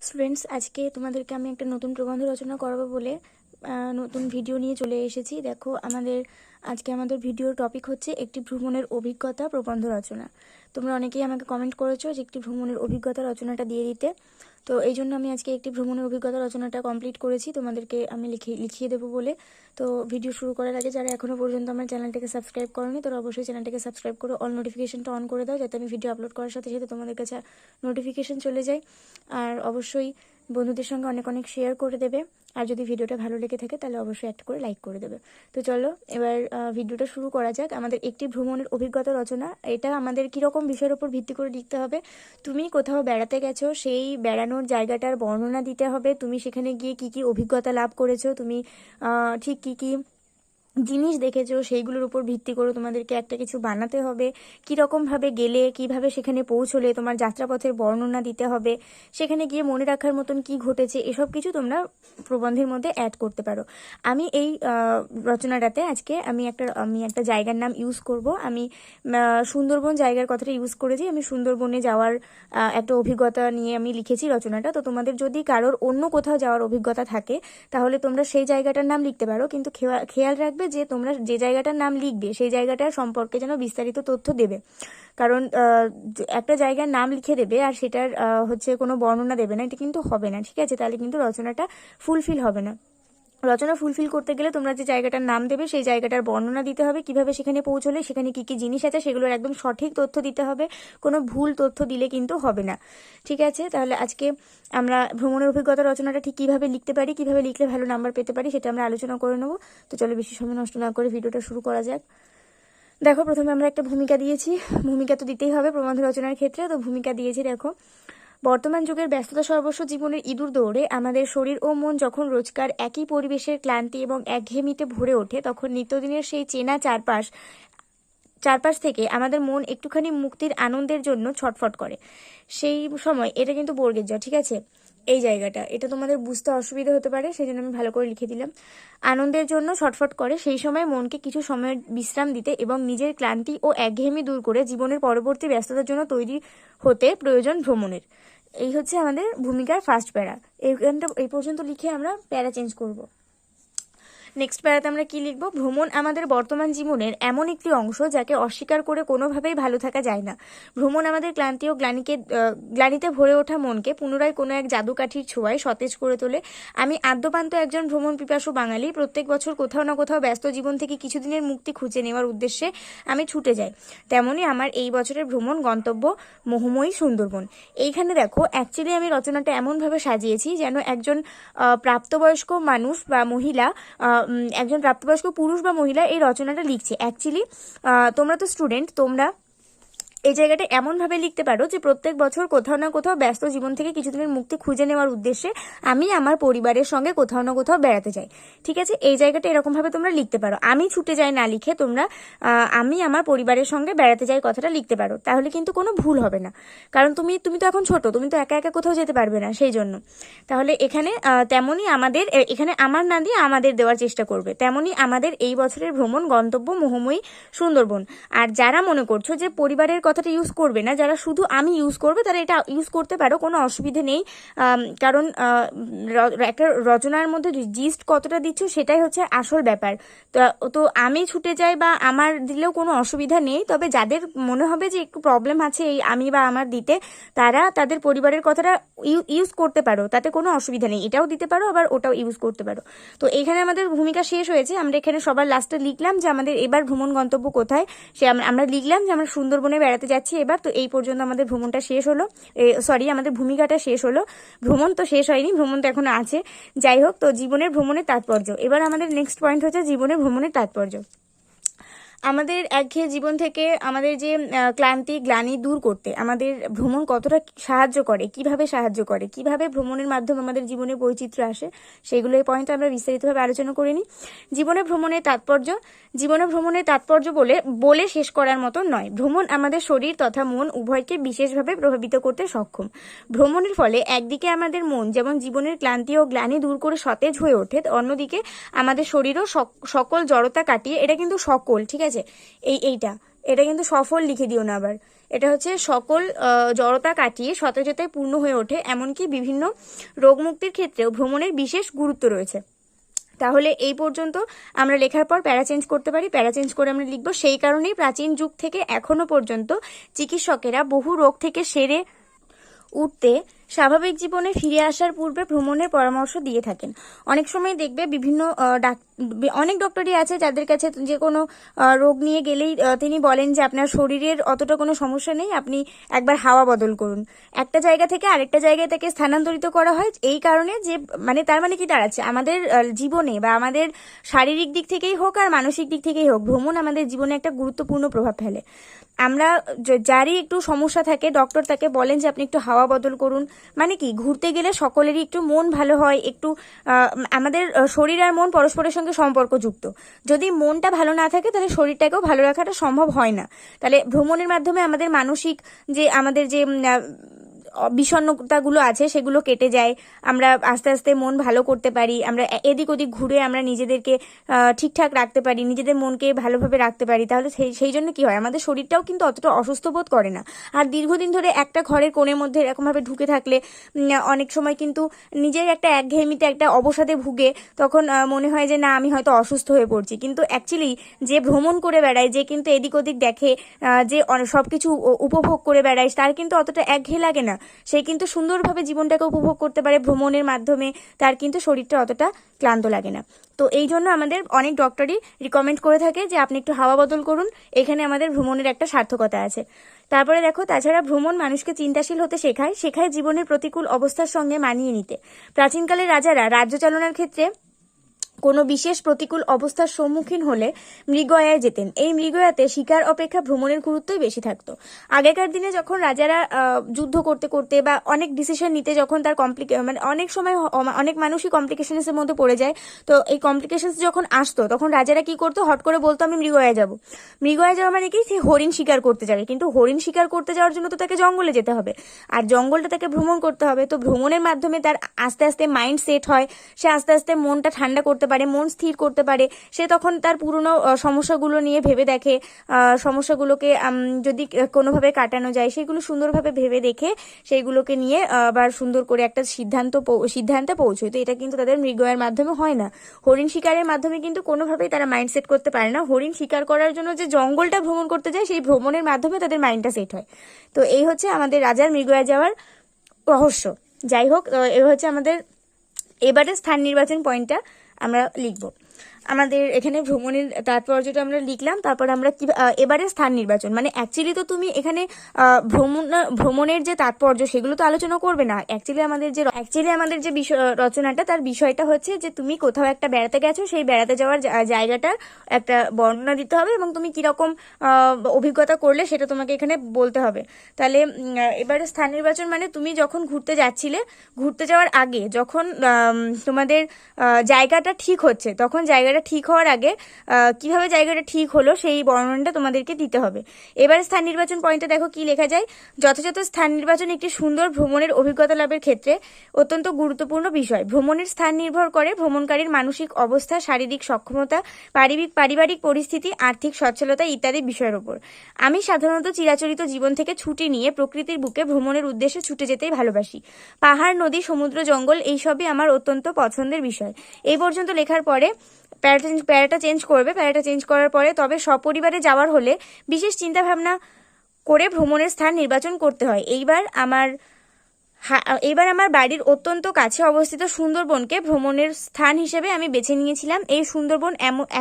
Students আজকে তোমাদেরকে আমি একটা নতুন প্রবন্ধ রচনা করাবো বলে নতুন ভিডিও নিয়ে চলে এসেছি। দেখো, আমাদের, আজকে আমাদের ভিডিওর টপিক হচ্ছে একটি ভ্রমণের অভিজ্ঞতা প্রবন্ধ রচনা। তোমরা অনেকেই আমাকে কমেন্ট করেছ যে একটি ভ্রমণের অভিজ্ঞতা রচনাটা দিয়ে দিতে। তো এই জন্য আমি আজকে একটি ভ্রমণের অভিজ্ঞতা রচনাটা কমপ্লিট করেছি। তোমাদেরকে আমি লিখিয়ে লিখিয়ে দেবো বলে। তো ভিডিও শুরু করার আগে যারা এখনও পর্যন্ত আমার চ্যানেলটাকে সাবস্ক্রাইব করনি, তারা অবশ্যই চ্যানেলটাকে সাবস্ক্রাইব করে অল নোটিফিকেশনটা অন করে দাও, যাতে আমি ভিডিও আপলোড করার সাথে সাথে তোমাদের কাছে নোটিফিকেশন চলে যায়। আর অবশ্যই বন্ধুদের সঙ্গে অনেক অনেক শেয়ার করে দেবে। আর যদি ভিডিওটা ভালো লেগে থাকে, তাহলে অবশ্যই একটা করে লাইক করে দেবে। তো চলো, এবার ভিডিওটা শুরু করা যাক। আমাদের একটি ভ্রমণের অভিজ্ঞতা রচনা। এটা আমাদের কীরকম বিষয়ের উপর ভিত্তি করে লিখতে হবে? তুমি কোথাও বেড়াতে গেছো, সেই বেড়ানোর জায়গাটার বর্ণনা দিতে হবে। তুমি সেখানে গিয়ে কি কি অভিজ্ঞতা লাভ করেছ? তুমি ঠিক কি কি জিনিস দেখেছ, সেইগুলোর উপর ভিত্তি করে তোমাদেরকে একটা কিছু বানাতে হবে? কীরকমভাবে গেলে, কীভাবে সেখানে পৌঁছলে তোমার যাত্রাপথের বর্ণনা দিতে হবে? সেখানে গিয়ে মনে রাখার মতন কি ঘটেছে? এসব কিছু তোমরা প্রবন্ধের মধ্যে অ্যাড করতে পারো। আমি এই রচনাটাতে আজকে আমি একটা আমি একটা জায়গার নাম ইউজ করব। আমি সুন্দরবন জায়গার কথাটা ইউজ করেছি। আমি সুন্দরবনে যাওয়ার একটা অভিজ্ঞতা নিয়ে আমি লিখেছি রচনাটা। তো তোমাদের যদি কারোর অন্য কোথাও যাওয়ার অভিজ্ঞতা থাকে, তাহলে তোমরা সেই জায়গাটার নাম লিখতে পারো। কিন্তু খেয়া- খেয়াল রাখবে যে তোমরা যে জায়গাটার নাম লিখবে, সেই জায়গাটার সম্পর্কে যেন বিস্তারিত তথ্য দেবে। কারণ একটা জায়গার নাম লিখে দেবে আর সেটার হচ্ছে কোনো বর্ণনা দেবে না, এটা কিন্তু হবে না, ঠিক আছে? তাহলে কিন্তু রচনাটা ফুলফিল হবে না। রচনা ফুলফিল করতে গেলে তোমরা যে জায়গাটার নাম দেবে, সেই জায়গাটার বর্ণনা দিতে হবে, কীভাবে সেখানে পৌঁছলে, সেখানে কি কি জিনিস আছে, সেগুলোর একদম সঠিক তথ্য দিতে হবে, কোনো ভুল তথ্য দিলে কিন্তু হবে না। ঠিক আছে? তাহলে আজকে আমরা ভ্রমণের অভিজ্ঞতা রচনাটা ঠিক কীভাবে লিখতে পারি, কীভাবে লিখলে ভালো নাম্বার পেতে পারি, সেটা আমরা আলোচনা করে নেব। তো চলো বেশি সময় নষ্ট না করে ভিডিওটা শুরু করা যাক। দেখো, প্রথমে আমরা একটা ভূমিকা দিয়েছি। ভূমিকা তো দিতেই হবে প্রবন্ধ রচনার ক্ষেত্রে। তো ভূমিকা দিয়েছি, দেখো বর্তমান যুগের ব্যস্ততা সর্বস্ব জীবনের ইঁদুর দৌড়ে আমাদের শরীর ও মন যখন রোজকার একই পরিবেশের ক্লান্তি এবং একঘেয়েমিতে ভরে ওঠে, তখন নিত্যদিনের সেই চেনা চারপাশ চারপাশ থেকে আমাদের মন একটুখানি মুক্তির আনন্দের জন্য ছটফট করে। সেই সময় এটা কিন্তু বর্গের জ ঠিক আছে? এই জায়গাটা। এটা তোমাদের বুঝতে অসুবিধা হতে পারে সেই জন্য আমি ভালো করে লিখে দিলাম। আনন্দের জন্য ছটফট করে, সেই সময় মনকে কিছু সময়ের বিশ্রাম দিতে এবং নিজের ক্লান্তি ও একঘেয়েমি দূর করে জীবনের পরবর্তী ব্যস্ততার জন্য তৈরি হতে প্রয়োজন ভ্রমণের। এই হচ্ছে আমাদের ভূমিকার ফার্স্ট প্যারা। এইখানটা এই পর্যন্ত লিখে আমরা প্যারা চেঞ্জ করব। নেক্সট প্যারাতে আমরা কি লিখব? ভ্রমণ আমাদের বর্তমান জীবনের এমন একটি অংশ যাকে অস্বীকার করে কোনোভাবেই ভালো থাকা যায় না। ভ্রমণ আমাদের ক্লান্তি ও গ্লানিকে গ্লানিতে ভরে ওঠা মনকে পুনরায় কোনো এক জাদুকাঠির ছোঁয়ায় সতেজ করে তোলে। আমি আদ্যপান্ত একজন ভ্রমণ পিপাসু বাঙালি, প্রত্যেক বছর কোথাও না কোথাও ব্যস্ত জীবন থেকে কিছুদিনের মুক্তি খুঁজে নেওয়ার উদ্দেশ্যে আমি ছুটে যাই। তেমনই আমার এই বছরের ভ্রমণ গন্তব্য মোহময়ী সুন্দরবন। এইখানে দেখো অ্যাকচুয়ালি আমি রচনাটা এমনভাবে সাজিয়েছি যেন একজন প্রাপ্তবয়স্ক মানুষ বা মহিলা একজন প্রাপ্তবয়স্ক পুরুষ বা মহিলা এই রচনাটা লিখছে। অ্যাকচুয়ালি তোমরা তো স্টুডেন্ট তোমরা এই জায়গাটা এমনভাবে লিখতে পারো যে প্রত্যেক বছর কোথাও না কোথাও ব্যস্ত জীবন থেকে কিছুদিনের মুক্তি খুঁজে নেওয়ার উদ্দেশ্যে আমি আমার পরিবারের সঙ্গে কোথাও না কোথাও বেড়াতে যাই। ঠিক আছে? এই জায়গাটা এরকমভাবে তোমরা লিখতে পারো। আমি ছুটে যাই না লিখে তোমরা আমি আমার পরিবারের সঙ্গে বেড়াতে যাই কথাটা লিখতে পারো। তাহলে কিন্তু কোনো ভুল হবে না। কারণ তুমি তুমি তো এখন ছোট, তুমি তো একা একা কোথাও যেতে পারবে না সেই জন্য। তাহলে এখানে তেমনই আমাদের এখানে আমার না দিয়ে আমাদের দেওয়ার চেষ্টা করবে। তেমনই আমাদের এই বছরের ভ্রমণ গন্তব্য মোহময়ী সুন্দরবন। আর যারা মনে করছ যে পরিবারের কথাটা ইউজ করবে না। যারা শুধু আমি ইউজ করবে, তারা এটা ইউজ করতে পারো, কোনো অসুবিধে নেই। কারণ একটা রচনার মধ্যে জিস্ট কতটা দিচ্ছ, সেটাই হচ্ছে আসল ব্যাপার। তো- আমি ছুটে যাই বা আমার দিলেও কোনো অসুবিধা নেই, তবে যাদের মনে হবে যে একটু প্রবলেম আছে এই আমি বা আমার দিতে, তারা তাদের পরিবারের কথাটা ইউজ করতে পারো। তাতে কোনো অসুবিধা নেই। এটাও দিতে পারো, আবার ওটাও ইউজ করতে পারো। তো এখানে আমাদের ভূমিকা শেষ হয়েছে। আমরা এখানে সবার লাস্টে লিখলাম যে আমাদের এবার ভ্রমণ গন্তব্য কোথায়? সে আমরা লিখলাম যে আমরা সুন্দরবনে বেড়াতে যাচ্ছি এবার, তো এই পর্যন্ত আমাদের ভ্রমণটা শেষ হলো। সরি আমাদের ভূমিকাটা শেষ হলো। ভ্রমণ তো শেষ হয়নি, ভ্রমণ তো এখনও আছে। যাই হোক, তো জীবনের ভ্রমণের তাৎপর্য। এবার আমাদের নেক্সট পয়েন্ট হচ্ছে জীবনের ভ্রমণের তাৎপর্য। আমাদের একঘেয়ে জীবন থেকে আমাদের যে ক্লান্তি, গ্লানি দূর করতে আমাদের ভ্রমণ কতটা সাহায্য করে, কীভাবে সাহায্য করে, কীভাবে ভ্রমণের মাধ্যমে আমাদের জীবনে বৈচিত্র্য আসে সেগুলো এই পয়েন্টে আমরা বিস্তারিতভাবে আলোচনা করে নিই। জীবনে ভ্রমণের তাৎপর্য, জীবনে ভ্রমণের তাৎপর্য বলে বলে শেষ করার মতন নয়। ভ্রমণ আমাদের শরীর তথা মন উভয়কে বিশেষভাবে প্রভাবিত করতে সক্ষম। ভ্রমণের ফলে একদিকে আমাদের মন যেমন জীবনের ক্লান্তি ও গ্লানি দূর করে সতেজ হয়ে ওঠে, অন্যদিকে আমাদের শরীরও সক- সকল জড়তা কাটিয়ে, এটা কিন্তু সকল, ঠিক আছে? এই, এইটা। এটা কিন্তু সফল লিখে দিও না আবার। এটা হচ্ছে সকল জড়তা কাটিয়ে সতেজতায় পূর্ণ হয়ে ওঠে, এমনকি বিভিন্ন রোগমুক্তির ক্ষেত্রেও ভ্রমণের বিশেষ গুরুত্ব রয়েছে। তাহলে এই পর্যন্ত আমরা লেখার পর প্যারা চেঞ্জ করতে পারি। প্যারা চেঞ্জ করে আমরা লিখব, সেই কারণেই প্রাচীন যুগ থেকে এখনও পর্যন্ত চিকিৎসকেরা বহু রোগ থেকে সেরে উঠতে স্বাভাবিক জীবনে ফিরে আসার পূর্বে ভ্রমণের পরামর্শ দিয়ে থাকেন। অনেক সময় দেখবে বিভিন্ন অনেক ডক্টরই আছে যাদের কাছে যে কোনো রোগ নিয়ে গেলেই তিনি বলেন যে আপনার শরীরের অতটা কোনো সমস্যা নেই, আপনি একবার হাওয়া বদল করুন। একটা জায়গা থেকে আরেকটা জায়গায় তাকে স্থানান্তরিত করা হয়, এই কারণে যে মানে তার মানে কি দাঁড়াচ্ছে? আমাদের জীবনে বা আমাদের শারীরিক দিক থেকেই হোক আর মানসিক দিক থেকেই হোক, ভ্রমণ আমাদের জীবনে একটা গুরুত্বপূর্ণ প্রভাব ফেলে। আমরা যারই একটু সমস্যা থাকে ডক্টর তাকে বলেন যে আপনি একটু হাওয়া বদল করুন। মানে কি, ঘুরতে গেলে সকলেরই একটু মন ভালো হয়, একটু আমাদের শরীর আর মন পরস্পরের সঙ্গে সম্পর্কযুক্ত। যদি মনটা ভালো না থাকে, তাহলে শরীরটাকেও ভালো রাখাটা সম্ভব হয় না। তাহলে ভ্রমণের মাধ্যমে আমাদের মানসিক যে, আমাদের যে বিষণ্ণতাগুলো আছে, সেগুলো কেটে যায়। আমরা আস্তে আস্তে মন ভালো করতে পারি, আমরা এদিক ওদিক ঘুরে আমরা নিজেদেরকে ঠিকঠাক রাখতে পারি, নিজেদের মনকে ভালোভাবে রাখতে পারি। তাহলে সেই সেই জন্য কি হয়? আমাদের শরীরটাও কিন্তু অতটা অসুস্থ বোধ করে না। আর দীর্ঘদিন ধরে একটা ঘরের কোণের মধ্যে এরকমভাবে ঢুকে থাকলে অনেক সময় কিন্তু নিজের একটা একঘেয়েমিতে একটা অবসাদে ভুগে, তখন মনে হয় যে না, আমি হয়তো অসুস্থ হয়ে পড়ছি। কিন্তু অ্যাকচুয়ালি যে ভ্রমণ করে বেড়ায়, যে কিন্তু এদিক ওদিক দেখে যে সব কিছু উপভোগ করে বেড়ায়, তার কিন্তু অতটা একঘেয়ে লাগে না। সে কিন্তু সুন্দরভাবে জীবনটাকে উপভোগ করতে পারে ভ্রমণের মাধ্যমে, তার কিন্তু শরীরটা অতটা ক্লান্ত লাগে না। তো এই জন্য আমাদের অনেক ডক্টরই রিকমেন্ড করে থাকে যে আপনি একটু হাওয়া বদল করুন, এখানে আমাদের ভ্রমণের একটা সার্থকতা আছে। তারপরে দেখো, তাছাড়া ভ্রমণ মানুষকে চিন্তাশীল হতে শেখায় শেখায় জীবনের প্রতিকূল অবস্থার সঙ্গে মানিয়ে নিতে। প্রাচীনকালের রাজারা রাজ্য চালনার ক্ষেত্রে কোনো বিশেষ প্রতিকূল অবস্থার সম্মুখীন হলে মৃগয়ায় যেতেন। এই মৃগয়াতে শিকার অপেক্ষা ভ্রমণের গুরুত্বই বেশি থাকতো। আগেকার দিনে যখন রাজারা যুদ্ধ করতে করতে বা অনেক ডিসিশন নিতে যখন তার কমপ্লিকে মানে অনেক সময় অনেক মানুষই কমপ্লিকেশনসের মধ্যে পড়ে যায়। তো এই কমপ্লিকেশনস যখন আসতো, তখন রাজারা কি করতো? হট করে বলতো, আমি মৃগয়ায় যাব। মৃগয়ায় যাওয়া মানে কি? সে হরিণ শিকার করতে যাবে। কিন্তু হরিণ শিকার করতে যাওয়ার জন্য তো তাকে জঙ্গলে যেতে হবে। আর জঙ্গলটা তাকে ভ্রমণ করতে হবে। তো ভ্রমণের মাধ্যমে তার আস্তে আস্তে মাইন্ড সেট হয়। সে আস্তে আস্তে মনটা ঠান্ডা করতে পারে, মন স্থির করতে পারে, সে তখন তার পুরনো সমস্যাগুলো নিয়ে ভেবে দেখে সমস্যাগুলোকে যদি কোনোভাবে কাটানো যায়, সেগুলো সুন্দরভাবে ভেবে দেখে সেইগুলোকে নিয়ে, আবার সুন্দর করে একটা সিদ্ধান্ত সিদ্ধান্তে পৌঁছয়। তো এটা কিন্তু তাদের মৃগয়ের মাধ্যমে হয় না। হরিণ শিকারের মাধ্যমে কিন্তু কোনোভাবেই তারা মাইন্ড সেট করতে পারে না। হরিণ শিকার করার জন্য যে জঙ্গলটা ভ্রমণ করতে যায়, সেই ভ্রমণের মাধ্যমে তাদের মাইন্ডটা সেট হয়। তো এই হচ্ছে আমাদের রাজার মৃগয়া যাওয়ার রহস্য। যাই হোক এ হচ্ছে আমাদের এবারে স্থান নির্বাচন পয়েন্টটা আমরা লিখব। আমাদের এখানে ভ্রমণের তাৎপর্যটা আমরা লিখলাম, তারপর আমরা কি এবারে স্থান নির্বাচন। মানে অ্যাকচুয়ালি তো তুমি এখানে ভ্রমণ, ভ্রমণের যে তাৎপর্য সেগুলো তো আলোচনা করবে না। অ্যাকচুয়ালি আমাদের যে অ্যাকচুয়ালি আমাদের যে বিষয় রচনাটা, তার বিষয়টা হচ্ছে যে তুমি কোথাও একটা বেড়াতে গেছো, সেই বেড়াতে যাওয়ার জায়গাটার একটা বর্ণনা দিতে হবে এবং তুমি কীরকম অভিজ্ঞতা করলে সেটা তোমাকে এখানে বলতে হবে। তাহলে এবারে স্থান নির্বাচন মানে তুমি যখন ঘুরতে যাচ্ছিলে, ঘুরতে যাওয়ার আগে যখন তোমাদের জায়গাটা ঠিক হচ্ছে, তখন জায়গাটা ঠিক হওয়ার আগে কীভাবে জায়গাটা ঠিক হলো সেই বর্ণনাটা তোমাদেরকে দিতে হবে। এবারে স্থান নির্বাচন পয়েন্টে দেখো কি লেখা যায়। যথাযথ স্থান নির্বাচন একটি সুন্দর ভ্রমণের অভিজ্ঞতা লাভের ক্ষেত্রে অত্যন্ত গুরুত্বপূর্ণ বিষয়। ভ্রমণের স্থান নির্ভর করে ভ্রমণকারীর মানসিক অবস্থা, শারীরিক সক্ষমতা পারিবারিক পারিবারিক পরিস্থিতি, আর্থিক সচ্ছলতা ইত্যাদি বিষয়ের উপর। আমি সাধারণত চিরাচরিত জীবন থেকে ছুটি নিয়ে প্রকৃতির বুকে ভ্রমণের উদ্দেশ্যে ছুটে যেতেই ভালোবাসি। পাহাড়, নদী, সমুদ্র, জঙ্গল, এইসবই আমার অত্যন্ত পছন্দের বিষয়। এই পর্যন্ত লেখার পরে প্যারাটা প্যারাটা চেঞ্জ করবে, প্যারাটা চেঞ্জ করার পরে তবে সপরিবারে যাওয়ার হলে বিশেষ চিন্তাভাবনা করে ভ্রমণের স্থান নির্বাচন করতে হয়। এইবার আমার এবার আমার বাড়ির অত্যন্ত কাছে অবস্থিত সুন্দরবনকে ভ্রমণের স্থান হিসেবে আমি বেছে নিয়েছিলাম। এই সুন্দরবন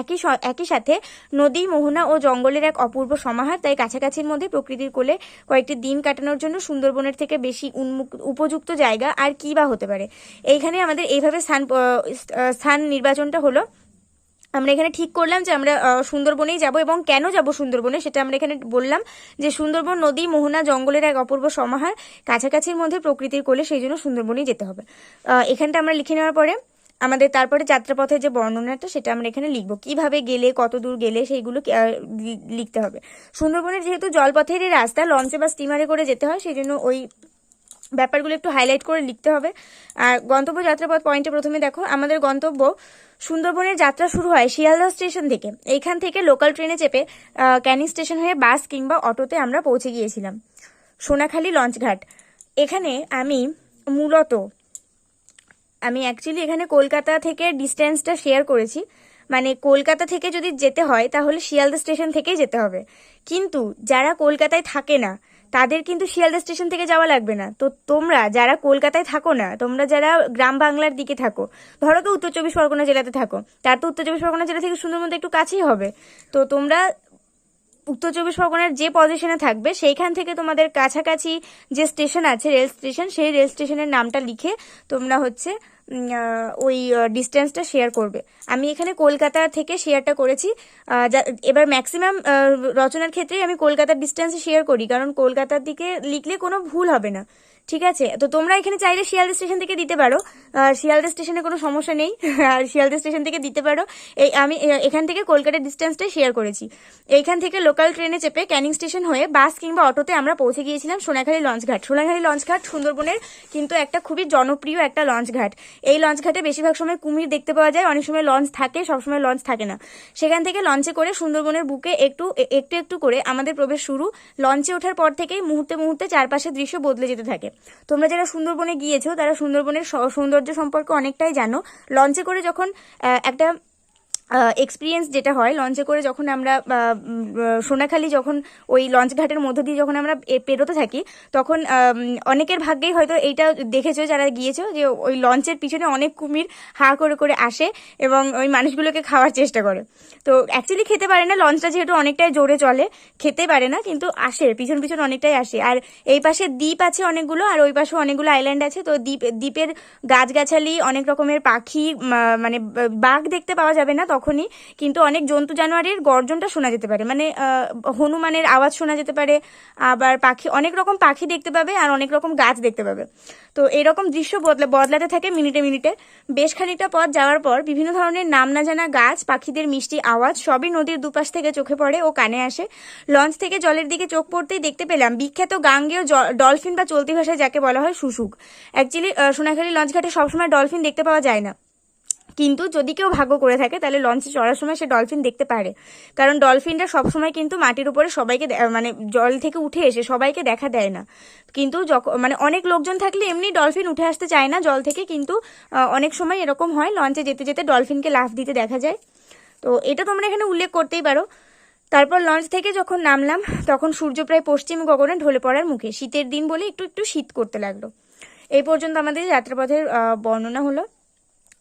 একই একই সাথে নদী, মোহনা ও জঙ্গলের এক অপূর্ব সমাহার। তাই কাছাকাছির মধ্যে প্রকৃতির কোলে কয়েকটি দিন কাটানোর জন্য সুন্দরবনের থেকে বেশি উন্মুখ উপযুক্ত জায়গা আর কি বা হতে পারে? এইখানে আমাদের এইভাবে স্থান স্থান নির্বাচনটা হলো আমরা এখানে ঠিক করলাম যে আমরা সুন্দরবনেই যাব এবং কেন যাব সুন্দরবনে সেটা আমরা এখানে বললাম যে সুন্দরবন নদী, মোহনা জঙ্গলের এক অপূর্ব সমাহার। কাছাকাছির মধ্যে প্রকৃতির কোলে সেই জন্য সুন্দরবনেই যেতে হবে। এখানটা আমরা লিখে নেওয়ার পরে আমাদের তারপরে যাত্রাপথের যে বর্ণনাটা সেটা আমরা এখানে লিখব। কীভাবে গেলে, কত দূর গেলে সেইগুলো লিখতে হবে। সুন্দরবনের যেহেতু জলপথেরই রাস্তা, লঞ্চে বা স্টিমারে করে যেতে হয়, সেই জন্য ওই ব্যাপারগুলো একটু হাইলাইট করে লিখতে হবে। আর গন্তব্য যাত্রাপথ পয়েন্টে প্রথমে দেখো, আমাদের গন্তব্য সুন্দরবনের যাত্রা শুরু হয় শিয়ালদা স্টেশন থেকে। এইখান থেকে লোকাল ট্রেনে চেপে ক্যানিং স্টেশন হয়ে বাস কিংবা অটোতে আমরা পৌঁছে গিয়েছিলাম। সোনাখালী লঞ্চঘাট এখানে আমি মূলত, আমি অ্যাকচুয়ালি এখানে কলকাতা থেকে ডিস্টেন্সটা শেয়ার করেছি। মানে কলকাতা থেকে যদি যেতে হয়, তাহলে শিয়ালদা স্টেশন থেকেই যেতে হবে। কিন্তু যারা কলকাতায় থাকে না তাদের কিন্তু শিয়ালদা স্টেশন থেকে যাওয়া লাগবে না। তো তোমরা যারা কলকাতায় থাকো না, তোমরা যারা গ্রাম বাংলার দিকে থাকো, ধরো তো উত্তর চব্বিশ পরগনা জেলাতে থাকো, তার তো উত্তর চব্বিশ পরগনা জেলা থেকে সুন্দরবন একটু কাছেই হবে। তো তোমরা উত্তর চব্বিশ পরগনার যে পজিশনে থাকবে, সেইখান থেকে তোমাদের কাছাকাছি যে স্টেশন আছে রেল স্টেশন সেই রেল স্টেশনের নামটা লিখে তোমরা হচ্ছে ওই ডিস্টেন্সটা শেয়ার করবে। আমি এখানে কলকাতা থেকে শেয়ারটা করেছি। এবার ম্যাক্সিমাম রচনার ক্ষেত্রেই আমি কলকাতার ডিস্টেন্সে শেয়ার করি। কারণ কলকাতার দিকে লিখলে কোনো ভুল হবে না। ঠিক আছে? তো তোমরা এখানে চাইলে শিয়ালদা স্টেশন থেকে দিতে পারো। আর শিয়ালদা স্টেশনে কোনো সমস্যা নেই। আর শিয়ালদা স্টেশন থেকে দিতে পারো। এই আমি এখান থেকে কলকাতার ডিস্টেন্সটাই শেয়ার করেছি। এইখান থেকে লোকাল ট্রেনে চেপে ক্যানিং স্টেশন হয়ে বাস কিংবা অটোতে আমরা পৌঁছে গিয়েছিলাম সোনাখালী লঞ্চঘাট সোনাখালী লঞ্চঘাট সুন্দরবনের কিন্তু একটা খুবই জনপ্রিয় একটা লঞ্চঘাট এই লঞ্চঘাটে বেশিরভাগ সময় কুমির দেখতে পাওয়া যায়। অনেক সময় লঞ্চ থাকে সবসময় লঞ্চ থাকে না। সেখান থেকে লঞ্চে করে সুন্দরবনের বুকে একটু একটু একটু করে আমাদের প্রবেশ শুরু। লঞ্চে ওঠার পর থেকেই মুহূর্তে মুহূর্তে চারপাশের দৃশ্য বদলে যেতে থাকে। তোমরা যারা সুন্দরবনে গিয়েছো তারা সুন্দরবনের সৌন্দর্য সম্পর্কে অনেকটাই জানো। লঞ্চে করে যখন একটা এক্সপিরিয়েন্স যেটা হয় লঞ্চে করে যখন আমরা সোনাখালি যখন ওই লঞ্চ ঘাটের মধ্য দিয়ে যখন আমরা পেরোতে থাকি, তখন অনেকের ভাগ্যেই হয়তো এইটা দেখেছ, যারা গিয়েছো, যে ওই লঞ্চের পিছনে অনেক কুমির হা করে করে আসে এবং ওই মানুষগুলোকে খাওয়ার চেষ্টা করে। তো অ্যাকচুয়ালি খেতে পারে না লঞ্চটা যেহেতু অনেকটাই জোরে চলে, খেতে পারে না, কিন্তু আসে, পিছন পিছন অনেকটাই আসে। আর এই পাশে দ্বীপ আছে অনেকগুলো, আর ওই পাশে অনেকগুলো আইল্যান্ড আছে, তো দ্বীপ, দ্বীপের গাছগাছালি, অনেক রকমের পাখি মানে বাঘ দেখতে পাওয়া যাবে না তখনই, কিন্তু অনেক জন্তু জানোয়ারের গর্জনটা শোনা যেতে পারে। মানে হনুমানের আওয়াজ শোনা যেতে পারে, আবার পাখি, অনেক রকম পাখি দেখতে পাবে আর অনেক রকম গাছ দেখতে পাবে। তো এরকম দৃশ্য বদলা, বদলাতে থাকে মিনিটে মিনিটে। বেশ খানিকটা পথ যাওয়ার পর বিভিন্ন ধরনের নাম না জানা গাছ, পাখিদের মিষ্টি আওয়াজ সবই নদীর দুপাশ থেকে চোখে পড়ে ও কানে আসে। লঞ্চ থেকে জলের দিকে চোখ পড়তেই দেখতে পেলাম বিখ্যাত গাঙ্গেয় ডলফিন বা চলতি ভাষায় যাকে বলা হয় শুশুক। অ্যাকচুয়ালি সোনাখালী লঞ্চ ঘাটে সবসময় ডলফিন দেখতে পাওয়া যায় না। কিন্তু যদি কেউ ভাগ্য করে থাকে, তাহলে লঞ্চে চড়ার সময় সে ডলফিন দেখতে পারে। কারণ ডলফিনটা সবসময় কিন্তু মাটির উপরে সবাইকে মানে জল থেকে উঠে এসে সবাইকে দেখা দেয় না। কিন্তু যখন মানে অনেক লোকজন থাকলে এমনি ডলফিন উঠে আসতে চায় না জল থেকে, কিন্তু অনেক সময় এরকম হয় লঞ্চে যেতে যেতে ডলফিনকে লাফ দিতে দেখা যায়। তো এটা তোমরা এখানে উল্লেখ করতেই পারো। তারপর লঞ্চ থেকে যখন নামলাম, তখন সূর্য প্রায় পশ্চিম গগনে ঢলে পড়ার মুখে। শীতের দিন বলে একটু একটু শীত করতে লাগল। এই পর্যন্ত আমাদের যাত্রাপথের বর্ণনা হলো।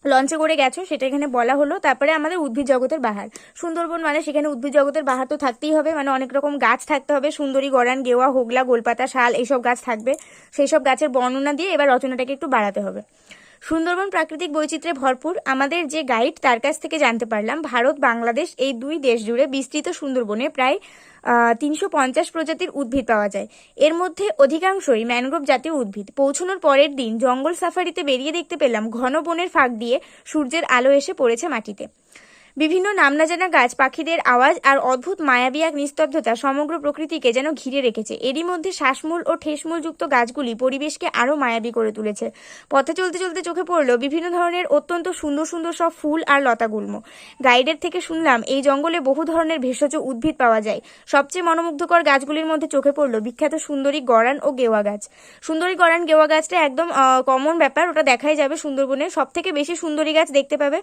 লঞ্চে করে গেছো, সেটা এখানে বলা হলো। তারপরে আমাদের উদ্ভিদ জগতের বাহার। সুন্দরবন মানে সেখানে উদ্ভিদ জগতের বাহার তো থাকতেই হবে মানে অনেক রকম গাছ থাকতে হবে, সুন্দরী, গড়ান, গেওয়া, হোগলা, গোলপাতা, শাল এইসব গাছ থাকবে। সেই সব গাছের বর্ণনা দিয়ে এবার রচনাটাকে একটু বাড়াতে হবে। সুন্দরবন প্রাকৃতিক বৈচিত্র্যে ভরপুর। আমাদের যে গাইড, তার কাছ থেকে জানতে পারলাম, ভারত, বাংলাদেশ এই দুই দেশ জুড়ে বিস্তৃত সুন্দরবনে প্রায় তিনশো পঞ্চাশ প্রজাতির উদ্ভিদ পাওয়া যায়। এর মধ্যে অধিকাংশই ম্যানগ্রোভ জাতীয় উদ্ভিদ। পৌঁছানোর পরের দিন জঙ্গল সাফারিতে বেরিয়ে দেখতে পেলাম ঘন বনের ফাঁক দিয়ে সূর্যের আলো এসে পড়েছে মাটিতে। বিভিন্ন নামনা জানা গাছ, পাখিদের আওয়াজ আর অদ্ভুত মায়াবী এক নিস্তব্ধতা সমগ্র প্রকৃতিকে যেন ঘিরে রেখেছে। এরই মধ্যে শ্বাসমূল ও ঠেসমূল যুক্ত গাছগুলি পরিবেশকে আরও মায়াবী করে তুলেছে। পথে চলতে চলতে চোখে পড়ল বিভিন্ন ধরনের অত্যন্ত সুন্দর সুন্দর সব ফুল আর লতাগুল্ম। গাইডের থেকে শুনলাম, এই জঙ্গলে বহু ধরনের ভেষজ উদ্ভিদ পাওয়া যায়। সবচেয়ে মনোমুগ্ধকর গাছগুলির মধ্যে চোখে পড়ল বিখ্যাত সুন্দরী গড়ান ও গেওয়া গাছ। সুন্দরী গড়ান গেওয়া গাছটা একদম কমন ব্যাপার, ওটা দেখাই যাবে সুন্দরবনে সব থেকে বেশি সুন্দরী গাছ দেখতে পাবে।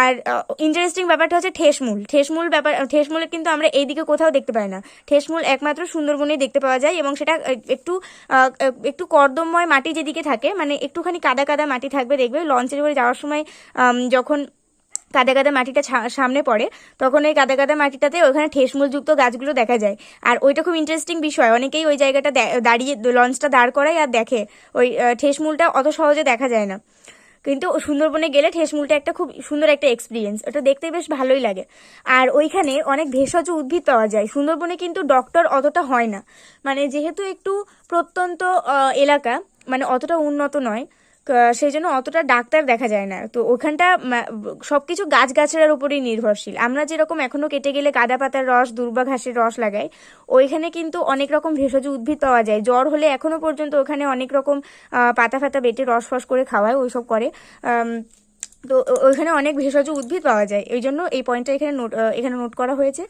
আর ইন্টারেস্টিং ব্যাপারটা হচ্ছে ঠেসমূল। ঠেসমূল ব্যাপার, ঠেসমূলে কিন্তু আমরা এইদিকে কোথাও দেখতে পাই না। ঠেসমূল একমাত্র সুন্দরবনেই দেখতে পাওয়া যায় এবং সেটা একটু একটু কর্দমময় মাটি যেদিকে থাকে মানে একটুখানি কাদা কাদা মাটি থাকবে, দেখবে লঞ্চের করে যাওয়ার সময় যখন কাদা কাদা মাটিটা সামনে পড়ে, তখন ওই কাদা কাদা মাটিটাতে ওখানে ঠেসমূল যুক্ত গাছগুলো দেখা যায়। আর ওইটা খুব ইন্টারেস্টিং বিষয়। অনেকেই ওই জায়গাটা দাঁড়িয়ে লঞ্চটা দাঁড় করায় আর দেখে। ওই ঠেসমূলটা অত সহজে দেখা যায় না। কিন্তু সুন্দরবনে গেলে ঠেসমূলটা একটা খুব সুন্দর একটা এক্সপিরিয়েন্স ওটা দেখতে বেশ ভালোই লাগে। আর ওইখানে অনেক ভেষজ উদ্ভিদ পাওয়া যায়। সুন্দরবনে কিন্তু ডক্টর অতটা হয় না। মানে যেহেতু একটু প্রত্যন্ত এলাকা মানে অতটা উন্নত নয়। সেই জন্য অতটা ডাক্তার দেখা যায় না। তো ওখানটা সব কিছু গাছগাছড়ার উপরেই নির্ভরশীল। আমরা যেরকম এখনও কেটে গেলে গাঁদা পাতার রস, দুর্বা ঘাসের রস লাগাই, ওইখানে কিন্তু অনেক রকম ভেষজ উদ্ভিদ পাওয়া যায়। জ্বর হলে এখনও পর্যন্ত ওখানে অনেক রকম পাতা ফাতা বেটে রস ফস করে খাওয়ায়, ওইসব করে। তো ওইখানে অনেক ভেষজ উদ্ভিদ পাওয়া যায়। এই জন্য এই পয়েন্টটা এখানে নোট এখানে নোট করা হয়েছে।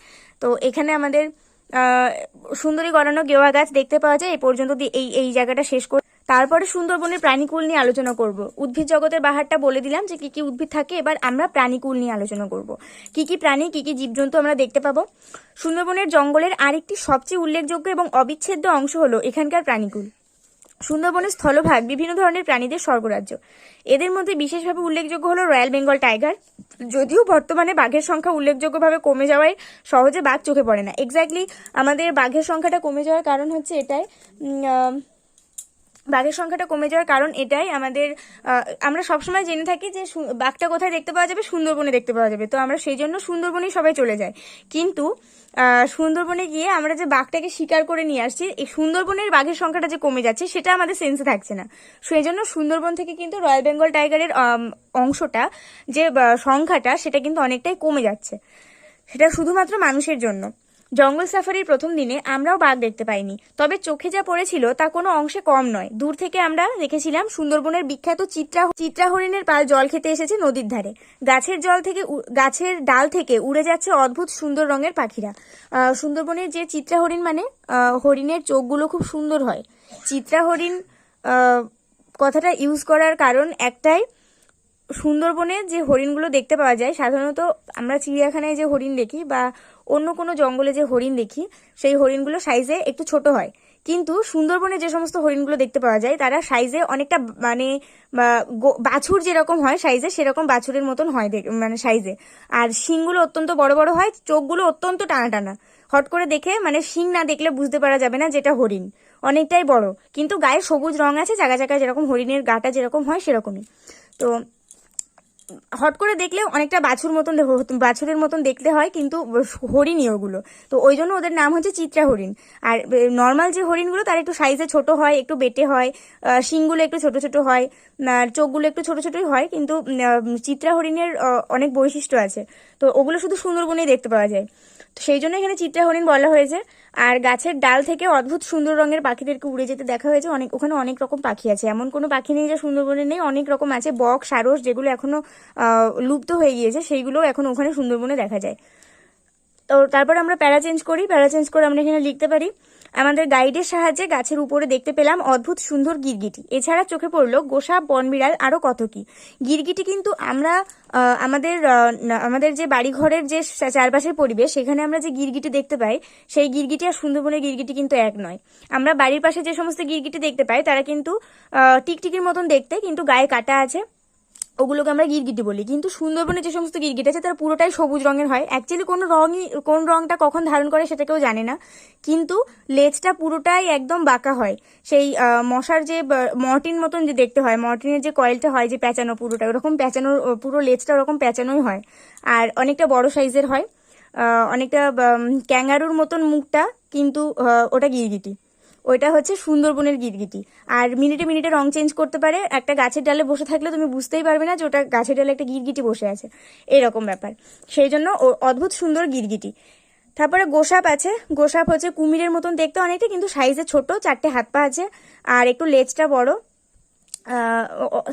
তো এখানে আমাদের সুন্দরী গড়ানো গেওয়া গাছ দেখতে পাওয়া যায়। এই পর্যন্ত এই এই জায়গাটা শেষ করে তারপরে সুন্দরবনের প্রাণীকুল নিয়ে আলোচনা করব। উদ্ভিদ জগতের বাহারটা বলে দিলাম যে কি কি উদ্ভিদ থাকে, এবার আমরা প্রাণীকুল নিয়ে আলোচনা করব। কি কি প্রাণী, কি কি জীবজন্তু আমরা দেখতে পাবো? সুন্দরবনের জঙ্গলের আরেকটি সবচেয়ে উল্লেখযোগ্য এবং অবিচ্ছেদ্য অংশ হলো এখানকার প্রাণীকুল। সুন্দরবনের স্থলভাগ বিভিন্ন ধরনের প্রাণীদের স্বর্গরাজ্য। এদের মধ্যে বিশেষভাবে উল্লেখযোগ্য হলো রয়্যাল বেঙ্গল টাইগার। যদিও বর্তমানে বাঘের সংখ্যা উল্লেখযোগ্যভাবে কমে যাওয়ায় সহজে বাঘ চোখে পড়ে না। এক্স্যাক্টলি আমাদের বাঘের সংখ্যাটা কমে যাওয়ার কারণ হচ্ছে এটাই। বাঘের সংখ্যাটা কমে যাওয়ার কারণ এটাই। আমাদের আমরা সবসময় জেনে থাকি যে বাঘটা কোথায় দেখতে পাওয়া যাবে? সুন্দরবনে দেখতে পাওয়া যাবে। তো আমরা সেই জন্য সুন্দরবনেই সবাই চলে যাই। কিন্তু সুন্দরবনে গিয়ে আমরা যে বাঘটাকে শিকার করে নিয়ে আসছি, এই সুন্দরবনের বাঘের সংখ্যাটা যে কমে যাচ্ছে, সেটা আমাদের সেন্সে থাকছে না। সেই জন্য সুন্দরবন থেকে কিন্তু রয়্যাল বেঙ্গল টাইগারের অংশটা, যে সংখ্যাটা, সেটা কিন্তু অনেকটাই কমে যাচ্ছে। সেটা শুধুমাত্র মানুষের জন্য। জঙ্গল সাফারির প্রথম দিনে আমরাও বাঘ দেখতে পাইনি। তবে চোখে যা পড়েছিল তা কোনো অংশে কম নয়। দূর থেকে আমরা দেখেছিলাম সুন্দরবনের বিখ্যাত চিত্রা চিত্রা হরিণের পাল জল খেতে এসেছে নদীর ধারে। গাছের জল থেকে গাছের ডাল থেকে উড়ে যাচ্ছে অদ্ভুত সুন্দর রঙের পাখিরা। সুন্দরবনের যে চিত্রা হরিণ মানে হরিণের চোখগুলো খুব সুন্দর হয়। চিত্রা হরিণ কথাটা ইউজ করার কারণ একটাই সুন্দরবনে যে হরিণগুলো দেখতে পাওয়া যায়, সাধারণত আমরা চিড়িয়াখানায় যে হরিণ দেখি বা অন্য কোনো জঙ্গলে যে হরিণ দেখি, সেই হরিণগুলো সাইজে একটু ছোট হয়। কিন্তু সুন্দরবনে যে সমস্ত হরিণগুলো দেখতে পাওয়া যায়, তারা সাইজে অনেকটা মানে বাছুর যেরকম হয় সাইজে সেরকম বাছুরের মতন হয় মানে সাইজে আর শিংগুলো অত্যন্ত বড় বড় হয়, চোখগুলো অত্যন্ত টানা টানা। হট করে দেখে মানে শিং না দেখলে বুঝতে পারা যাবে না যেটা হরিণ। অনেকটাই বড়। কিন্তু গায়ে সবুজ রং আছে, জায়গা জায়গায় যেরকম হরিণের গাটা যেরকম হয়, সেরকমই। তো হট করে দেখলে অনেকটা বাছুর মতন বাছুরের মতন দেখতে হয়, কিন্তু হরিণই ওগুলো। তো ওই জন্য ওদের নাম হচ্ছে চিত্রা হরিণ। আর নর্মাল যে হরিণগুলো, তার একটু সাইজে ছোট হয়, একটু বেটে হয় শিংগুলো একটু ছোট ছোট হয় আর চোখগুলো একটু ছোট ছোটই হয়, কিন্তু চিত্রা হরিণের অনেক বৈশিষ্ট্য আছে। তো ওগুলো শুধু সুন্দরবনেই দেখতে পাওয়া যায়। তো সেই জন্য এখানে চিত্রা হরিণ বলা হয়েছে। আর গাছের ডাল থেকে অদ্ভুত সুন্দর রঙের পাখিদেরকে উড়ে যেতে দেখা হয়েছে। অনেক, ওখানে অনেক রকম পাখি আছে। এমন কোনো পাখি নেই যে সুন্দরবনে নেই। অনেক রকম আছে। বক, সারস যেগুলো এখনও লুপ্ত হয়ে গিয়েছে সেইগুলো এখন ওখানে সুন্দরবনে দেখা যায়। তো তারপর আমরা প্যারা চেঞ্জ করি। প্যারা চেঞ্জ করে আমরা এখানে লিখতে পারি আমাদের গাইডের সাহায্যে গাছের উপরে দেখতে পেলাম অদ্ভুত সুন্দর গিরগিটি। এছাড়া চোখে পড়ল গোসা, বনবিড়াল, আরও কত কি। গিরগিটি কিন্তু আমরা আমাদের আমাদের যে বাড়িঘরের যে চারপাশের পরিবেশ, সেখানে আমরা যে গিরগিটি দেখতে পাই, সেই গিরগিটি আর সুন্দরবনের গিরগিটি কিন্তু এক নয়। আমরা বাড়ির পাশে যে সমস্ত গিরগিটি দেখতে পাই, তারা কিন্তু টিকটিকির মতন দেখতে, কিন্তু গায়ে কাটা আছে। ওগুলোকে আমরা গিরগিটি বলি। কিন্তু সুন্দরবনে যে সমস্ত গিরগিটি আছে, তারা পুরোটাই সবুজ রঙের হয়। অ্যাকচুয়ালি কোনো রঙই, কোন রঙটা কখন ধারণ করে সেটা কেউ জানে না। কিন্তু লেজটা পুরোটাই একদম বাঁকা হয়। সেই মশার যে মর্টিন মতন যে দেখতে হয় মর্টিনের যে কয়েলটা হয় যে প্যাঁচানো পুরোটা, ওরকম প্যাঁচানোর পুরো লেজটা ওরকম প্যাঁচানোই হয়। আর অনেকটা বড় সাইজের হয়। অনেকটা ক্যাঙ্গারুর মতন মুখটা, কিন্তু ওটা গিরগিটি। ওইটা হচ্ছে সুন্দরবনের গিরগিটি আর মিনিটে মিনিটে রং চেঞ্জ করতে পারে, একটা গাছের ডালে বসে থাকলে তুমি বুঝতেই পারবে না যে ওটা গাছের ডালে একটা গিরগিটি বসে আছে। এরকম ব্যাপার। সেই জন্য ও অদ্ভুত সুন্দর গিরগিটি তারপরে গোসাপ আছে। গোসাপ হচ্ছে কুমিরের মতন দেখতে অনেকটা, কিন্তু সাইজে ছোট, চারটে হাত পা আছে, আর একটু লেজটা বড়।